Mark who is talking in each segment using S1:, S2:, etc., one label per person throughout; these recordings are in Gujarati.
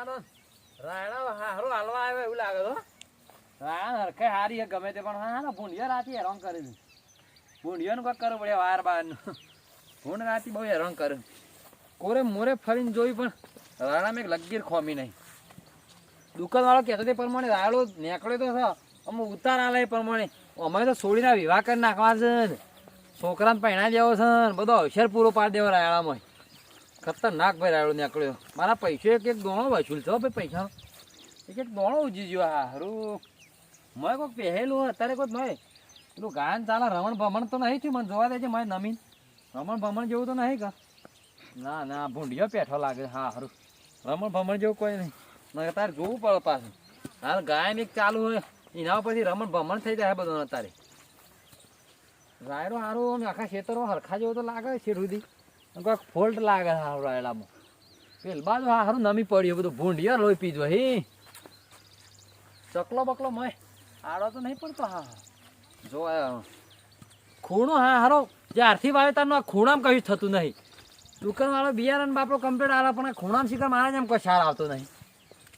S1: રાયડા હારો હાલવા આવ્યો એવું લાગે તો રાયડા હરખે હારી ગમે તે પણ. હા ભૂંડિયા રાતી હેરાન કરે છે. ભૂંડિયાનું કંઈક કરવું પડે વાર બારનું ભૂંડ રાતી બહુ હેરાન કરે કોરે મોરે ફરીને જોયું પણ રાયડામાં એક લગીર ખોમી નહીં. દુકાનવાળો કહેતો પ્રમાણે રાયડો નીકળ્યો તો છે અમુક ઉતાર આલે એ પ્રમાણે. અમે તો છોડીને વિવાહ કરી નાખવા છે છોકરાને પહેણા દેવો છે બધો અવસર પૂરો પાડી દેવો રાયડામાં. ખતરનાક ભાઈ રાયડો નીકળ્યો. મારા પૈસે એક એક દોણો વસૂલ થયો ભાઈ પૈસા એક એક દોણો ઉજી ગયો હારું. મેં કોઈક પહેલું અત્યારે કોઈ મેં પેલું ગાયન ચાલે, રમણ ભમણ તો નહીં થયું. મને જોવા દે છે મેં નમીન. રમણ ભમણ જેવું તો નહીં કા? ના ના, ભૂંડિયો પેઠો લાગે. હા, હારું. રમણ ભમણ જેવું કોઈ નહીં. ના તારે જોવું પડે પાછું. હાલ ગાયન એક ચાલુ હોય, એના પછી રમણ ભમણ થઈ જાય બધું અત્યારે. રાયડો હારું આખા ખેતરો હરખા જેવો તો લાગે છે સુધી કોઈક ફોલ્ટ લાગે હારું રાયડામાં. પેલ બાજુ હારું નમી પડ્યું, બધું ભૂંડિયા લોહી પીજો હે. ચકલો બકલો મય. આડો તો નહીં પડતો હા હા. જો ખૂણો હા હારો, જ્યારથી વાવેતરનું આ ખૂણામાં કશું થતું નહીં. દુકાનવાળો બિયારણ બાપડો કમ્પ્લીટ આવે પણ ખૂણામ શીખર મારા જેમ કોઈ સાર આવતો નહીં.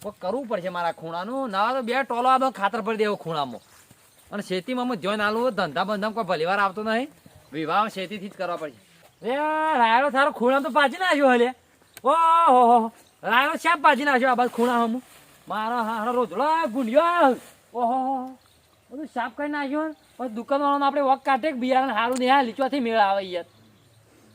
S1: કોઈ કરવું પડશે મારા ખૂણાનું. નવા તો બે ટોલો આ ખાતર પડી દેવો ખૂણામાં. અને ખેતીમાં હું જોઈને આલું ધંધા બંધામાં કોઈ ભલીવાર આવતો નહીં. વિવાહ શેતીથી જ કરવા પડશે. એ રાયડો થારો ખૂણા તો પાછી નાખ્યો હલે. ઓહો રાયડો શ્યામ પાછી નાખ્યો આ બાદ ખૂણા હમ? મારો હારો રોજડો ગુંડિયો. ઓહો બધું સાફ કરી નાખ્યો. પછી દુકાનવાળાને આપણે વખ કાઢે બિયારણ સારું નહીં હા લીચવાથી મેળ આવે યાર.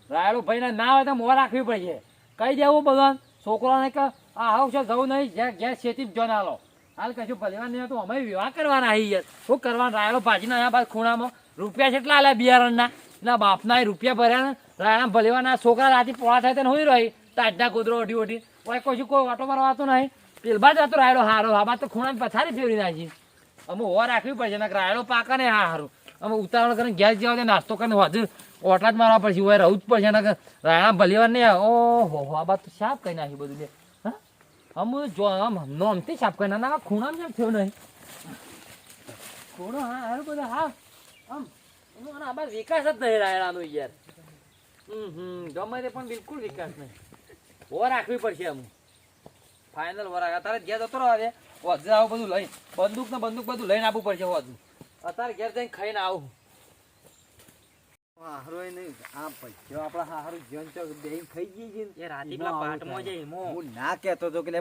S1: રાયડો ભાઈને ના હોય તો મોં રાખવી પડશે. કહી દેવું બધું છોકરાને કે, આ હાવ છે, જવું નહીં, જ્યાં ઘેર ખેતી જ ના લો હાલ કશું ભલેવા નહીં તો અમે વિવાહ કરવાના આવી યાર. શું કરવાનું? રાયડો ભાજીના બાદ ખૂણામાં રૂપિયા કેટલા આલ્યા બિયારણના. એના બાપના રૂપિયા ભર્યા ને રાયડા ભલેવાના છોકરા રાતે પોળા થાય તેને હોઈ રહી. તાજના કૂતરો ઓઢી ઓઢી. કોઈ કશું કોઈ ઓટો મારવાતો નહીં. પેલબા જ હતો રાયડો હારો, આ બાદ તો ખૂણા પથારી ફેરવી નાખી અમે હો રાખવી પડશે ને રાયડો પાકે ને હા, હારું. અમે ઉતાવળ કરીને ગેસ જેવા નાસ્તો કરીને હજુ. ઓટલા જ મારવા પડશે હોય રહું જ પડશે ને રાયડા ભલેવાર નહીં ઓહો હો આ બાદ તો સાફ કરી નાખી બધું લે હા? આમ જો, આમ નોમથી સાફ કરી ના ખૂણામાં કેમ થયું નહીં. ખૂણો હા, હારું બધું, હા. આમ એનો આ બાદ વિકાસ જ નહીં રાયડાનો યાર. ગમે તે પણ બિલકુલ વિકાસ નહીં. ઓ રાખવી પડશે અમુક ફાઇનલ વરાગ તારે ઘેર જતો રહો આજે. વધુ આવું બધું લઈ બંદૂક ને બંદૂક બધું લઈને આપવું પડશે વધુ. અત્યારે ઘેર જઈને ખાઈને આવું.
S2: હારોય નહીં આ પૈસો આપણા હારું જીવન બેહીન ખાઈ ગઈ છે
S3: એ રાતે પેલા પાટમાં
S2: થાય. હું ના કહેતો તો કે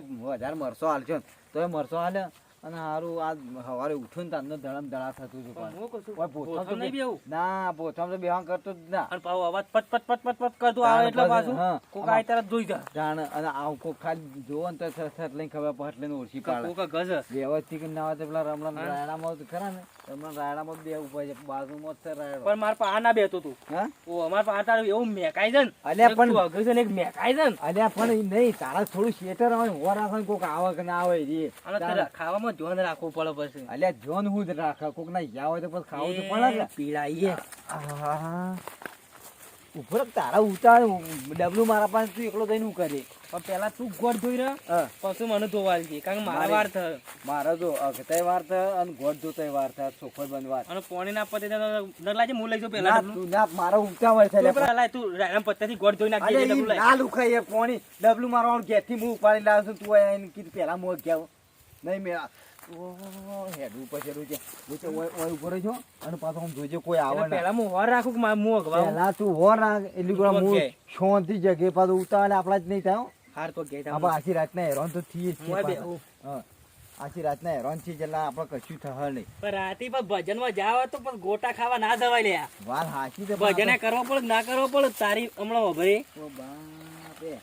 S2: હજાર મરસો હાલશો. તો એ મરસો હાલે અને હારું આ સવારે ઉઠું ને તાંડો ધડમ ધડા થતું હતું
S3: પણ. છું,
S2: તો
S3: નહીં
S2: બે- ના પોથામાં તો બેહવાન કરતો જ ના.
S3: અને પાછો અવાજ પટ પટ પટ પટ પટ કરતો આવે એટલે પાછું કોક આય તરફ જોઈ જા
S2: જાણ અને આ કોક ખાલી જોવો ને તો થર લઈને ખબર પડે લઈને ઓળખી પાડે.
S3: કોક ગજ
S2: વ્યવસ્થિત ના હોય તો પેલા રમણા. રાયડામાં તો ખરા ને. રમણા રાયડામાં બે ઊભા પડે બાજુમાં જ રાયડો
S3: પણ મારા પા આ ના બેતો તું.
S2: હા?
S3: ઓ અમાર પા આ એવું મેકાઈ છે ને.
S2: અલ્યા પણ-
S3: તું અઘરું છે ને એક મેકાઈ છે ને.
S2: અલ્યા પણ નહીં તારા થોડું શેટર આવે હોરા કોક આવે કે ના આવે રે.
S3: અને ખાવામાં ધ્યાન રાખવું પડે પછી.
S2: અલ્યા જોન હું જ રાખે કોક ના યા હોય તો પછી ખાવું તો પડે
S3: એ
S2: ને
S3: પીળાઈએ.
S2: આહા. ઉપર તારા ઉતાર ડબલું મારા પાસે તું એકલો થઈને હું કરે
S3: પણ પેલા તું ગોળ ધોઈ
S2: રહ
S3: પછી મને ધોવા આલજે. કારણ કે મારા વાર થયો.
S2: મારે જો અગતાય વાર થયો અને ગોળ ધોતાય વાર થયો ચોખ્ખો બંધ વાર
S3: અને પોણી ના પતે ન લાગે હું લઈ જાઉં પેલા
S2: તું ના મારો ઉતાવળ છે
S3: પેલા તું રાયરામ પત્તાથી ગોળ ધોઈ નાખી.
S2: ના લુખાય પોણી ડબલું મારવાનું ઘેરથી હું ઉપાડી લાવ્યો છું તું આવીને કીધું પેલા મોં ગયા નહીં મેં હેડું પછી છે હું તો ઓય- ઊભો રહી છું અને પાછો આમ જોજે કોઈ આવે
S3: એટલે
S2: ના
S3: પેલા હું હોર રાખું કે મારે મું અગવાવું.
S2: પહેલા તું હો રાખ એટલી ગુણા હું શાંતિ જગ્યાએ પાછું ઉતાવળે આપણા જ નહીં થાય
S3: હાર તો ઘેર
S2: આપણે આખી રાતના હેરાન તો થઈએ જ છીએ
S3: હું
S2: પાછા.
S3: બેહું.
S2: હા. આખી રાતના હેરાન છીએ એટલે આપણે કશું થશે નહીં
S3: પણ રાતે પણ ભજનમાં જાવ તો પણ ગોટા ખાવા ના જવાય લ્યા
S2: વાત હાચી
S3: ભજને કરવો પડે ના કરવો પડે તારી હમણાં ભાઈ
S2: ઓ બાપરે.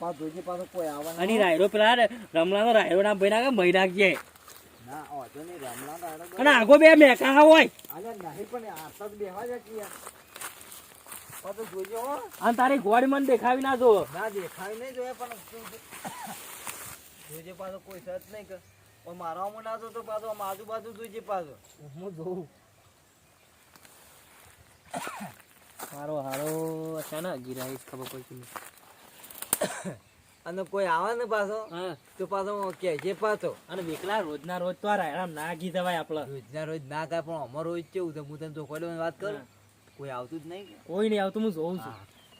S2: પાછું પાછો કોઈ આવે ના
S3: અને રાયરો પેલા રમલાનો રાયરો ના ભાઈ ના ભાઈ નાખજે. અને આગો બે મેકા હોય.
S2: નહીં પણ જ બેહવા જ છે પાછું જોજે હો.
S3: અને તારી ગોળી મને દેખાવી ના જો.
S2: ના દેખાય નહીં જોઈએ પણ જોજે. પાછો કોઈ સત નહીં કે પણ મારા ના જોતો પાછો આમ આજુબાજુ જોજે પાછો.
S3: હું જોઉં. હારો હારો. અચાનક ગીરાઈ ખબર પડતી નહીં.
S2: અને કોઈ આવે ને પાછો તો પાછો કે જે પાછો.
S3: અને વેકલા રોજના રોજ તો આ રાયરામ ના ગી જવાય આપડે
S2: રોજના રોજ ના કાય પણ અમારો રોજ કેવું તો હું તને તો ખોલો વાત કરું? કોઈ આવતું જ નહીં
S3: કોઈ નહીં આવતું હું જોઉં છું.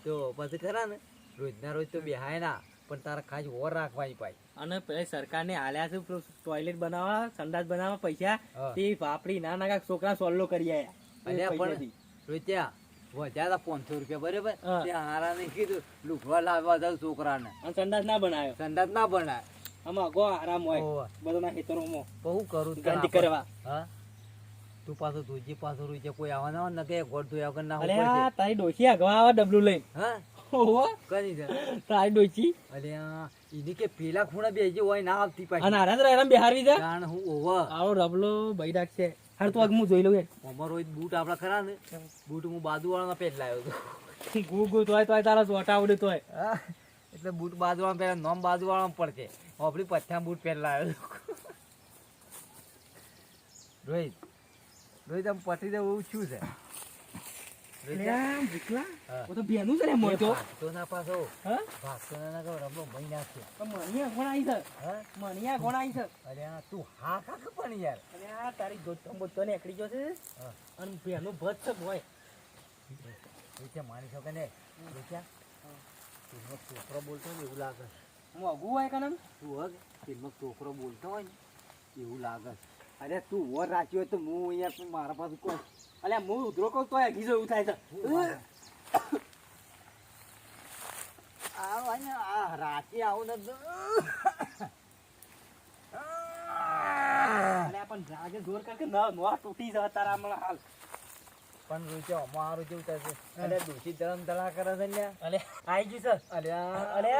S2: તો પછી ખરા ને રોજના રોજ તો બેહાય ના પણ તારા ખાસ ઓર રાખવાની પાઈ.
S3: અને પેલા સરકારને હાલ્યા છે ટોયલેટ બનાવવા સંડાસ બનાવવા પૈસા. તે વાપરી ના ના છોકરા સોલ્લો કરી આયા.
S2: પણ
S3: પૈસાથી.
S2: વધ્યા પાંચસો રૂપિયા બરાબર?
S3: હા.
S2: હારા ને કીધું લુગવા લાવવા જાવ છોકરાને.
S3: અને સંડાસ ના બનાવ્યો.
S2: સંદાસ ના બનાય.
S3: આમાં ગો આરામ હોય. બધાના ખેતરોમાં.
S2: બહુ કરું
S3: ગાંધી કરવા.
S2: હા? તું પાછો તુજી પાછો રૂજે કોઈ આવવાના હોય નકે ગોળ ધોયા વગર ના
S3: હોય તારી ડોશી આગવા આવે ડબલું લઈ
S2: હા?
S3: ઓહો
S2: કરી દે
S3: તારી ડોશી.
S2: અરે આ કે પેલા ખૂણા બેજી હોય ના આવતી
S3: અને
S2: પાછી
S3: આરામ આરામ બેહારવી છે.
S2: કારણ હું ઓવા.
S3: આવો રબલો ભાઈ રાખશે. હાર તો આગ હું જોઈ લઉં યાર.
S2: અમારો એક બૂટ આપડા ખરા ને બૂટ હું બાજુવાળાના પેટ લાવ્યો હતો
S3: ગુ ગુ તોય તોય તારા ચોટા આવડે તોય.
S2: એટલે બૂટ બાજુવાળા પહેલા નોમ બાજુવાળા પડશે. આપણી પથ્થા બૂટ પહેલા હતો રોહિત રોહિત આમ પટી દેવું શું છે? રોહિત, હા.
S3: ઓ તો બેનું છે તો
S2: ના પાછો.
S3: હા?
S2: ભાગતો ના કહો રમો મહી નાખશે
S3: મણિયા કોણ આવી છે.
S2: હા?
S3: મણિયા કોણ આવી છે.
S2: અરે આ તું હા કાક પણ યાર.
S3: અરે આ તારી ગોતો બોતો ને એકડી જશે
S2: હા.
S3: અને બેનું ભત છે બોય.
S2: રોહિત માની શકે ને. રોહિત તીનો છોકરો બોલતો ને એવું લાગે.
S3: મોગું હોય કનમ
S2: તું હગ તીનો છોકરો બોલતો હોય ને એવું લાગે. અરે તું વર રાખ્યો હોય તો હું અહીંયા મારા પાસે કોઈ
S3: અલે હું ઉધરો કહું તોય અઘી જેવું થાય છે.
S2: આવ ને આ રાતે આવું ને તો
S3: અલ્યા પણ રાગે જોર કર કે ન નો તૂટી જવા તારા હમણાં હાલ.
S2: પણ રૂચે અમારું જેવું છે? અરે દોષી ધરમ ધડા કરે છે ને
S3: ગયું છે.
S2: અરે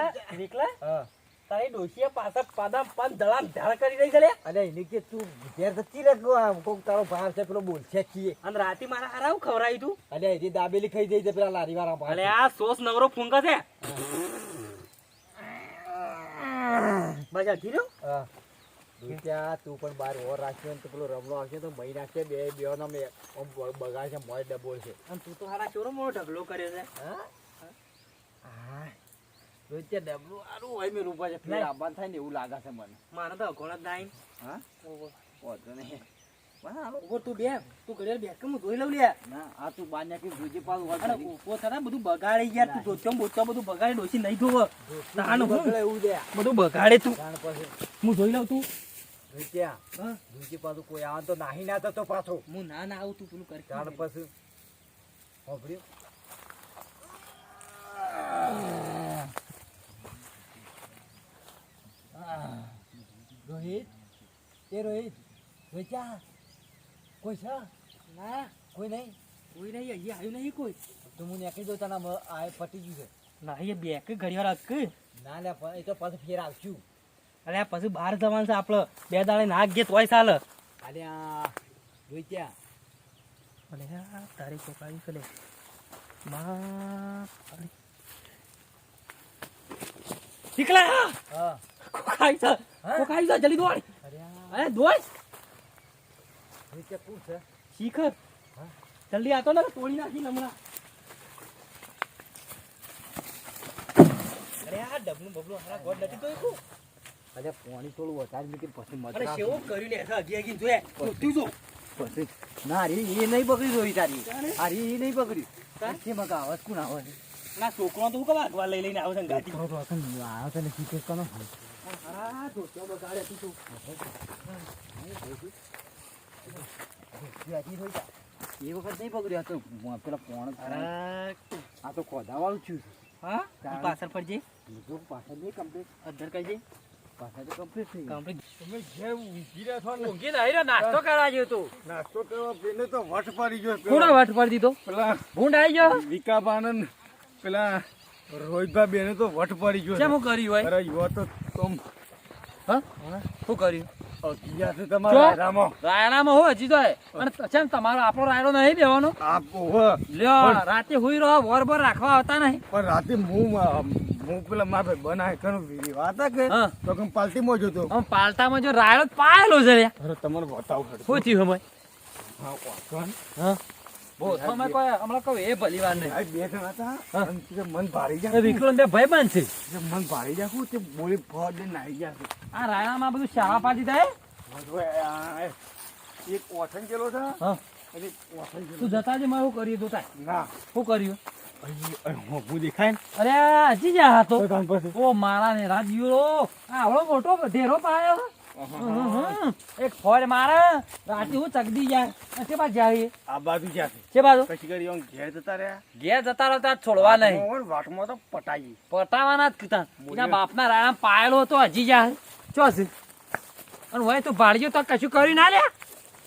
S2: હા.
S3: તારી ડોશીએ પાછા પાદા પાન દળામ ધાર કરી રહી છે અને
S2: અરે એને કે તું ઘેર જતી રે આમ. કોક તારો ભાવ છે પેલો બોલશે છીએ
S3: અને રાતે મારા હારા ખવરાયું તું?
S2: અરે એની દાબેલી ખાઈ જઈ છે પેલા લારી વાળા
S3: અલે આ સોસ નવરો ફૂંકા છે. મજા કીધું
S2: હા. તું પણ બાર ઓર રાખ્યો ને તો પેલો રમણો આવશે તો મહી નાખશે બે બે નો મેં આમ બ- છે મોય ડબોળ છે
S3: અને તું તો હારા ચોરો મોટો ઢગલો કર્યો છે.
S2: હા? હા. રૂચા ડબલું હોય મેં રૂપા છે ફેર
S3: નહીં.
S2: થાય ને એવું લાગે છે મને.
S3: મારે તો અઘોણ જ નાઈ.
S2: હા? વાંધો નહીં.
S3: તું બે. તું ઘડિયાળ બે. કે હું જોઈ લઉં લે?
S2: ના આ તું રૂચી પાછું
S3: અને ઊભો થતા બધું બગાડી ગયા તું જોતો બોતો બધું બગાડી ડોસી નહીં ધોવ. તાનું
S2: બગડે એવું દે
S3: બધું બગાડે તું. હું જોઈ લઉં તું.
S2: રૂચિયા
S3: હા?
S2: ભૂજી પાછું કોઈ આવે તો નાહી ના થતો પાછો.
S3: હું ના ના આવું તું પેલું કરી.
S2: જાણ પછી. હોભળ્યું? રોહિત? એ રોહિત રૂચિયા કોઈ છે?
S3: ના.
S2: કોઈ નહીં?
S3: કોઈ નહીં અહીંયા આવ્યું નહીં કોઈ.
S2: તો હું નીકળી દઉં તને આ પટી ગયું છે.
S3: ના એ બે કે ઘડિયાળ અક
S2: ના લે એ તો પાછું ફેર આવશું.
S3: અરે પછી બહાર જવાનું છે આપણે બે દાડે નાક ગે તોય ચાલે.
S2: અરે
S3: અરે આ તારી છોકરાની છે લે. માં નીકળ્યા?
S2: હા.
S3: કોકાઈ છે
S2: હા?
S3: કોકાઈ છે જલ્દી દોડ.
S2: અરે
S3: દોડ.
S2: રૂચિયા કોણ છે?
S3: શીખર. જલ્દી આતો ને તોડી નાખી હમણાં. અરે આ ડબલું બબલું હારા ગોડ નથી તો
S2: અરે પાણી થોડું વધારે મૂકીને પછી
S3: અરે
S2: મત
S3: શેવો કર્યું લે અગી અગી જોયે. તું જો.
S2: પછી. ના રી એ નહીં પકડી જોઈ તારી.
S3: તારે?
S2: એ નહીં પકડી? પછી મગ આવાજ કોણ આવે?
S3: ના છોકરો તો હું કવા લઈ લઈને આવો છે ગાડી?
S2: તો શીખે કોનો
S3: તું તું
S2: એ વખત નહીં પકડ્યો તો પેલા પોણ આ તો ખોદાવાળું છું
S3: હા પાછળ પડજે
S2: પાછળ નહીં કમ્પ્લીટ
S3: અધર કરજે
S2: પાછળ તો કમ્પ્લીટ થઈ ગયું.
S3: કમ્પ્લીટ
S4: તમે ઘેર ઊંઘી રહ્યા છો ને
S3: ઊંઘી નહીં રહ્યો નાસ્તો કરવા તું.
S4: નાસ્તો કરવા પેલે તો વટ પડી ગયો
S3: કોનો વટ પડી દીધો?
S4: પેલા
S3: ભૂંડ આવી ગયો?
S4: વિકાબાનંદ પેલા રોહિતભાઈ બેને તો વટ પડી ગયો
S3: શું હું કર્યું હોય?
S4: અરે યુવા તો તમ
S3: હા? શું કર્યું?
S4: અગિયાર છે તમારા
S3: જો.
S4: રામો.
S3: રાયણામાં હો હજી તો અને કેમ તમારો આપણો રાયડો નહીં
S4: દેવાનો
S3: લ્યો રાતે હુઈ રહો વર બર રાખવા આવતા નહીં.
S4: પણ રાતે હું હું પેલા મારા બનાય કરું વાત કે. તો કે પાલટીમાં જોતો
S3: આમ પાલટામાં જો રાયડો જ પાયેલો છે.
S4: અરે તમને બતાવું
S3: શું થયું હમણાં?
S4: હા વાંચો
S3: હા.
S4: તે
S3: જતા જ મેં શું કર્યું તું
S4: ના.
S3: શું કર્યું?
S4: હું દેખાય ને?
S1: અરે હજી જા હતો. ઓ મારા ને રાજીઓ આવડો મોટો ઢેરો પાયો. એક ફોર મારે. રાતી હું ચગડી જાય. તે બાદ જાય
S4: આ બાજુ જાય
S1: છે બાજુ.
S4: પછી કરી ઘેર જતા રહ્યા.
S1: ઘેર જતા રહેતા છોડવા નહીં.
S4: ઓર વાટમાં તો પટાઈ
S1: પટાવાના જ કીધા. એના બાપના રાણા પાયેલો હતો હજી જાય. ચો છે. અને હોય તો ભાડ્યો તો કશું કરી ના લે.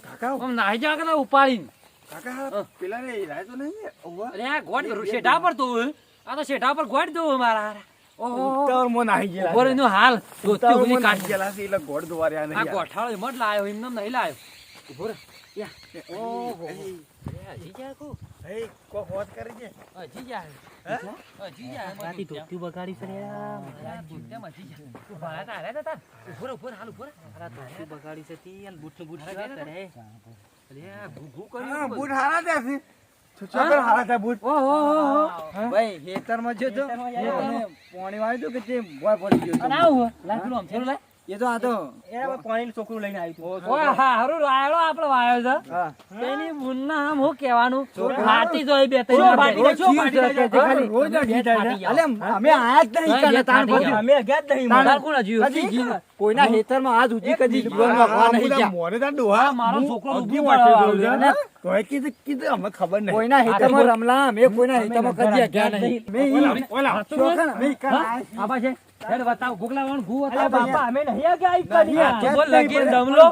S4: કાકા
S1: નાહી જા કે ઉપાડીને.
S4: કાકા પેલા ને રાય તો નહીં
S1: અરે ગોટ શેઢા પર તો આ તો શેઢા પર ગોડ દો મારા
S4: ઉતાવળમાં નાહી ગયેલા
S1: ઊભો રહીને
S4: હાલમાં નાહી
S1: કાઢી.
S4: ગયેલા છે એટલે ગોળ દોવાર્યા નહીં યાર.
S1: ગોઠાળો એમ જ લાયો એમને નહીં લાયો. ઊભો રહે. યા. ઓહો. હજી જાય કો?
S4: હે, કોક વાત કરી છે
S1: હજી જાય હજી જાય
S3: રાતી ધોતી બગાડી છે રે આ.
S1: આ ધોતિયામાં હજી જાય. ઊભા તા, રહ્યા તા ઊભો રહે, ઊભો હાલ ઊભો રહે.
S3: અરે ધોતી બગાડી છે તી અને બૂટ બૂટ
S1: કરે. અરે આ
S4: હા,
S1: કર્યું
S4: બૂટ હારા ત્યાં છે.
S2: ભાઈ ખેતરમાં જો તો
S3: ખેતરમાં
S2: એ
S3: યાર.
S2: પાણી વાળ્યું હતું કે તે ભોય પડી ગયો
S1: અને
S2: હતો. એ તો આ તો
S3: પાણીનું છોકરું લઈને આવ્યું.
S1: ઓય હારું રાયડો આપણે વાયો છે તેની બુનના આમ હું કહેવાનું ફાટી જોઈ બે ત્રણ ફાટી
S2: છે કે
S1: જાય?
S2: ખાલી
S4: રોજ.
S1: ફાટી જાય.
S2: અલે અમે આયા જ નહીં કને તાણ
S1: ફાટી
S3: અમે ગયા જ નહીં
S2: તાણ-
S1: કોણ હજુ?
S2: કોઈના ખેતરમાં આજ ઉજી કદી જીવનમાં
S4: આ
S2: નહીં ગયા.
S4: મોરે ત્યાં ડોહા.
S1: મારો છોકરો
S4: ઊભી
S1: ઊભું
S4: વાંચ્યો છે. તોય કીધું કીધું અમે ખબર નહીં
S2: કોઈના ખેતરમાં રમલા અમે કોઈના ખેતરમાં કદી ગયા નહીં મે
S4: ઓલા, ઓલા.
S2: મે કાલ છીએ.
S1: આબા છે હેડ બતાવ ગોગલા ભૂ
S3: અલ્યા
S1: બતાવ
S3: બાપા અમે નહીં આ ગયા ઈ
S2: નહીં,
S3: કદી.
S2: આ
S1: તું બોલ લગીન દમલો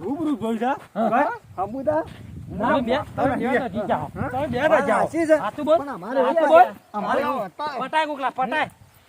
S4: રૂબરૂ. ભાઈ, હમુદા.
S1: તમે બે તમે બે નથી જાઓ. તમે બે નથી જાઓ.
S2: છે.
S1: સાચું બોલ.
S2: પણ અમારે
S1: બોલ. પટાય ગોગલા પટાય.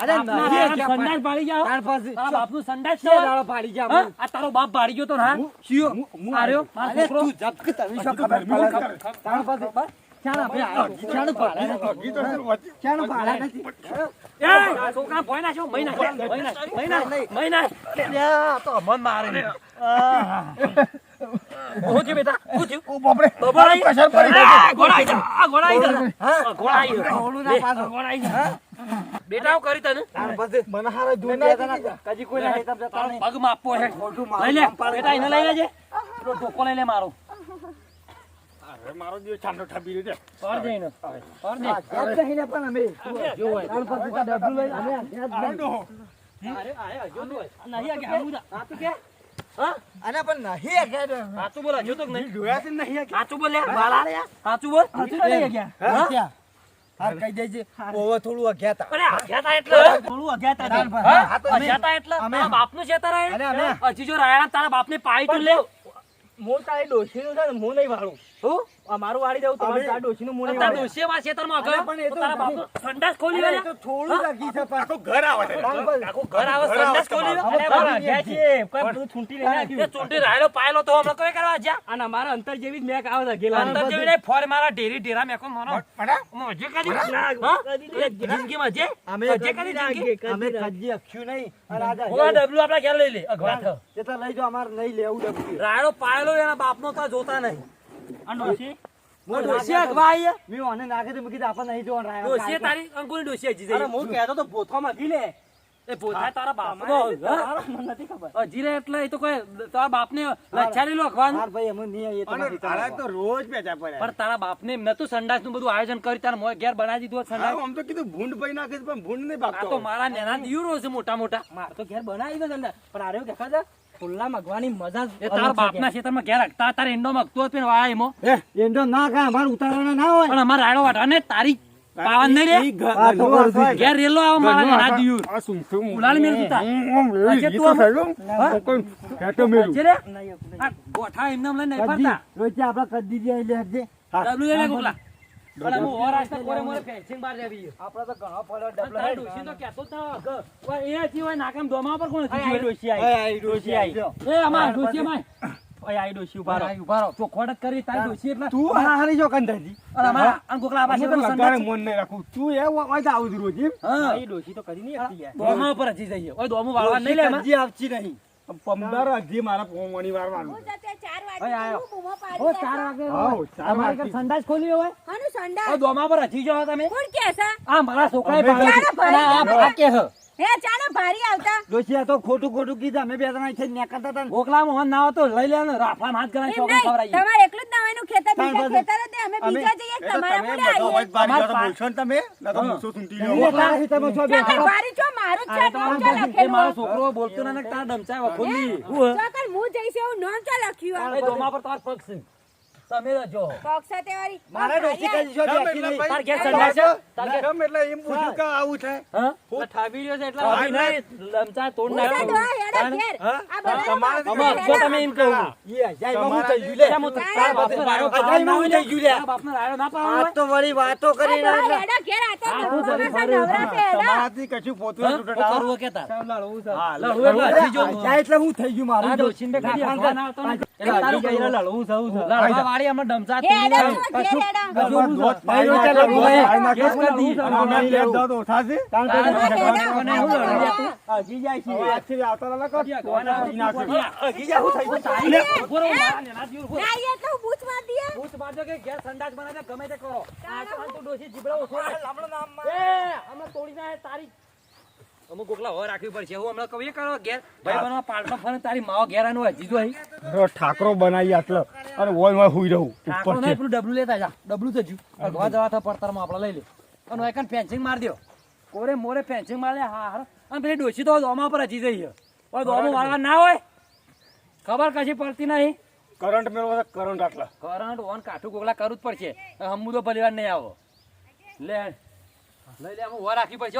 S2: અરે
S1: સંડાસ પાડી જાઓ.
S2: તાર પાસે
S1: તારા બાપનું સંડાસ
S2: છે
S1: છે?
S2: દાડો પાડી જા
S1: આ તારો બાપ પાડી ગયો તો ના શિયો. આ રહ્યો. મારો છોકરો.
S2: તું જપ તમે શું ખબર પડે તાર પાસે ચાણ આપણે આયા. ચાણ પાડે
S4: હગી તો છે ને વચ્ચે.
S2: ચાણ પાડે નથી
S1: એ! છોકરા ભોય નાખ્યો, મહી નાખ્યો, મહી નાખ્યો, મહી નાખ્યો, મહી નાખ્યો. લે, આ તો મન મારે. હું થયું બેટા? હું થયું?
S4: ઓ બાપરે.
S1: બબડા આઈ?
S4: પડી
S1: આ, ઘોડા જા, આ ઘોડા જા. આ ઘોડા આઈ
S2: ઓલું ના પાછો.
S1: આ જા. બેટા હું કરી તને
S4: મને હારા
S2: તું
S4: દૂધ
S2: કહેતા ના કદી જતા
S1: તારો
S2: નહીં.
S1: પગ હે લઈ લે બેટા એને લઈ લેજે પેલો ઢોકો લઈ લે મારો
S4: અરે મારો દિવસ છાંટો ઠાપી રહ્યો છે.
S1: કર દે એને કર દે
S2: આ ઘેર જ નહીં ને પણ અમે
S1: જો હોય.
S2: તાર પાસે તો ડબલું અમે આ.
S4: ડોહો.
S1: અરે, આ, જો નહીં આ કે આવું આ તો કે હા
S2: અને પણ નહીં આ
S1: સાચું બોલ હજુ તો નહીં
S4: જોયા છે નહીં આ?
S1: સાચું બોલ? બાલા? લે સાચું બોલ?
S2: હા? ક્યાં? હા, કહી દેજે. ઓવો થોડું અજ્ઞાતા.
S1: અરે અજ્ઞાતા એટલે?
S3: થોડું.
S2: પાસે.
S1: હા? અજ્ઞાતા એટલે? તારા બાપનું ખેતર રહે
S2: અરે અમે-
S1: હજી જો રાયણા તારા બાપને પાઈ તો લે.
S3: મો તારી ડોશીનું છે ને હું નહીં વાળું.
S1: હું?
S3: આ વાળી દઉં તમારે તારા ડોશીનું નહીં
S1: તારા. ડોશીએ મારા ખેતરમાં
S2: અરે પણ એ
S1: તો તારા બાપુ સંડાસ ખોલી લે
S2: તો થોડું રાખી છે પણ.
S4: આખું ઘર આવે છે.
S1: આખું ઘર આવે સંડાસ ખોલી લે. અરે
S3: અગિયાર છીએ. કોઈ બધું છૂંટી લઈને આવ્યું.
S1: ચૂંટી રાયડો પાયેલો તો હમણાં કોઈ કરવા જ્યાં?
S3: અને અમારા અંતર જેવી જ મેક આવે છે ગેલા
S1: અંતર જેવી નહીં, ફોર મારા ઢેરી ઢેરા મેકો મારો.
S4: પડા.
S1: મજે કદી જિંદગી માં જે
S2: અમે
S1: મજે કદી જિંદગી?
S2: અમે કદી અખ્યું નહીં. અને
S1: આ ડબલું આપણા ઘેર લઈ લે અગવા થયો.
S2: એ તો લઈ જો અમાર નહીં લેવું ડબલું.
S1: રાયલો પાયલો એના બાપનો તો જોતા નહીં.
S2: મેં ઓને તો કીધું આપણે નહીં
S1: તારી અંકુરની ડોશી હજી
S3: અરે હું કહેતો તો ભોથો માંગી લે.
S1: એ પોતા તારા બાપનો
S3: તમારે મને નથી ખબર.
S1: હજી એટલે એ તો કોઈ તારા બાપને લચ્છારેલું અખવાનું
S2: માર ભાઈ અમે નહીં આવીએ
S4: અને તારા તો રોજ પેચા પડ્યા.
S1: પણ તારા બાપને એમ નતું સંડાસનું બધું આયોજન કરી તારા મોંએ ઘેર બનાવી દીધું સંડાસ?
S4: આમ તો કીધું ભૂંડ ભાઈ નાખે પણ ભૂંડ નહીં
S1: આ તો મારા નેના દિયરો છે મોટા મોટા.
S3: માર તો ઘેર બનાવી દે અંદર. પણ આરે કે ખબર? ખુલ્લા મગવાની મજા
S1: એ તાર બાપના ખેતરમાં ઘેર હકતા તારે એંડો મગતો હતો ને વાય એમાં.
S2: એ એંડો ના કા અમારે ઉતારવાના ના હોય.
S1: પણ અમાર રાયડો વાટવા ને તારી પાવન નહીં રે ઘેર રેલો આવો મારા
S4: ઘરનું
S1: નેના
S4: આ- આ સૂંઠું
S1: ઉલાળી મેલું તું આજે તું આમ-
S4: થયેલું. હું કોઈ હેઠો મેલું.
S1: છે રે? આ ગોઠા એમને લઈને નહીં ફરતા
S2: રોજે આપણે કદી આઈ લે હરજે.
S1: ડબલું લે ગોખલા પણ હું ઓર આજના કોરે મોરે ફેન્સિંગ બાર જાવી છે.
S2: આપણે તો ઘણો પડ્યો
S1: અને
S2: ડબલો
S1: ડોશી તો કહેતો જ ઓય એ થી હોય નાકામ દોમા પર કોણ હતી?
S3: ડોશી આઈ
S2: આઈ ડોશી આઈ.
S1: એ અમાર ડોશી અમાર.
S3: ઓય આઈ ડોશી ઊભા રહો.
S1: આ ઊભા રહો. કરી તારી ડોશી એટલે
S2: તું હા હારી જો કંધાજી.
S1: અને અમારા આ ગોખલા પાસે
S4: તો
S1: પેલું
S4: મન નહીં રાખું. તું એ વા- વાંચે આવું રોજ એમ?
S1: હા.
S3: આઈ ડોશી તો કદી નહીં આપતી યાર
S1: દોમા ઉપર હજી જઈએ ઓય દોમું વાળવા નહીં લે.
S2: આવતી નહીં.
S4: પંદર અઢી મારા પોમણી વારવાનું.
S1: સંડાસ ખોલી હોય?
S5: હાનું
S1: ઓ
S5: સંડાસ?
S1: દોમા પર હજી જો તમે.
S5: કોણ કે છે?
S1: આ મારા છોકરાએ
S4: અમે
S1: પાડ્યો. છે.
S5: ચાલો
S1: અને
S5: ભાઈ,
S1: આ કે હ
S5: હે ભારી આવતા.
S2: તો ખોટું ખોટું કીધું. અમે બે જણા છે નેકળતા હતા ને.
S1: મોહન ના હતો લઈ લે ને રાફા હાથ કરાય
S5: એમ
S1: ચોકન
S5: તમારે એકલું જ નવાઈનું ખેતર બીજા ખેતર હતા, અમે
S2: અમે-
S5: બીજા જઈએ તમારા પૂરા આવીએ.
S4: બોલશો ને તમે? સૂંટી
S2: છો
S5: ભારી છો મારું છે
S1: મારો છોકરો બોલતો ના ને ડમચા વખોલી. હું હું
S5: જઈશ એવું લખ્યું
S1: પર તાર છે. તમે જો
S5: પક્ષ તે વાળી
S2: મારે ડોશી કઈ બેઠી નહીં.
S1: તાર ઘેર સંડાસ છે? તાર ઘેર-
S4: કેમ એટલે એમ પૂછ્યું કે આવું થાય
S1: હા? આ રહ્યો છે એટલે આવી નહીં, ડમચા તોડ
S5: હું ઘેર.
S4: હા?
S5: બધાનો
S4: તમારે
S1: અમાર જો તમે એમ કહું
S2: ઈ જાય, એમાં થઈ ગયું લે.
S1: હું તારા બાપનો રાયો પાડવાનો ના હોય ને? તારા બાપનો રાયો ના પાડવાનો
S2: આ તો વળી વાતો કરી રહ્યા
S5: ઘેર
S1: હું
S5: છે. નવરા છે હેડા.
S4: તમારાથી કશું પોતું
S1: હા? કરવું કે તાર?
S4: હા,
S1: લડવું એટલે હજી જો.
S2: આ જાય એટલે હું થઈ ગયું મારું નાખવાનું
S1: હગવા ના આવતો એટલે તારું
S2: લડવું છે.
S1: લડવા અમે
S5: હે
S4: અમે
S1: તારે હું?
S2: હજી. હજી હું
S5: હું
S1: સંડાસ બનાવે ગમે તે કરો. અમે તારી. અમુક ગોકલા હવે રાખવી પડશે. હું હમણાં કહું કરો ઘેર? ભાઈ બનવા પાલટો ફરે તારી માવો ઘેર આનું હોય જીજો અહીં
S4: ઠાકરો બનાવી આટલો. અને હોય હોય હુઈ રહું. ઉપર
S1: છે. પેલું ડબલું લેતા જા. ડબલું તો જ્યું. ભગવા જવા થા પડતરમાં આપણા લઈ લે અને હોય ફેન્સિંગ માર દ્યો. કોરે મોરે ફેન્સિંગ મારે હા હા. અને પેલી ડોસી તો દોમા પર હજી જઈ હોય દોમો વાળવા ના હોય? ખબર કશી પડતી નહીં?
S4: કરંટ મેળવો કરંટ આટલા.
S1: કરંટ ઓન કાઠું ગોગલા કરવું જ પડશે. હમુ તો પરિવાર નહીં આવો. લે. લઈ લે હું વાર રાખી પડશે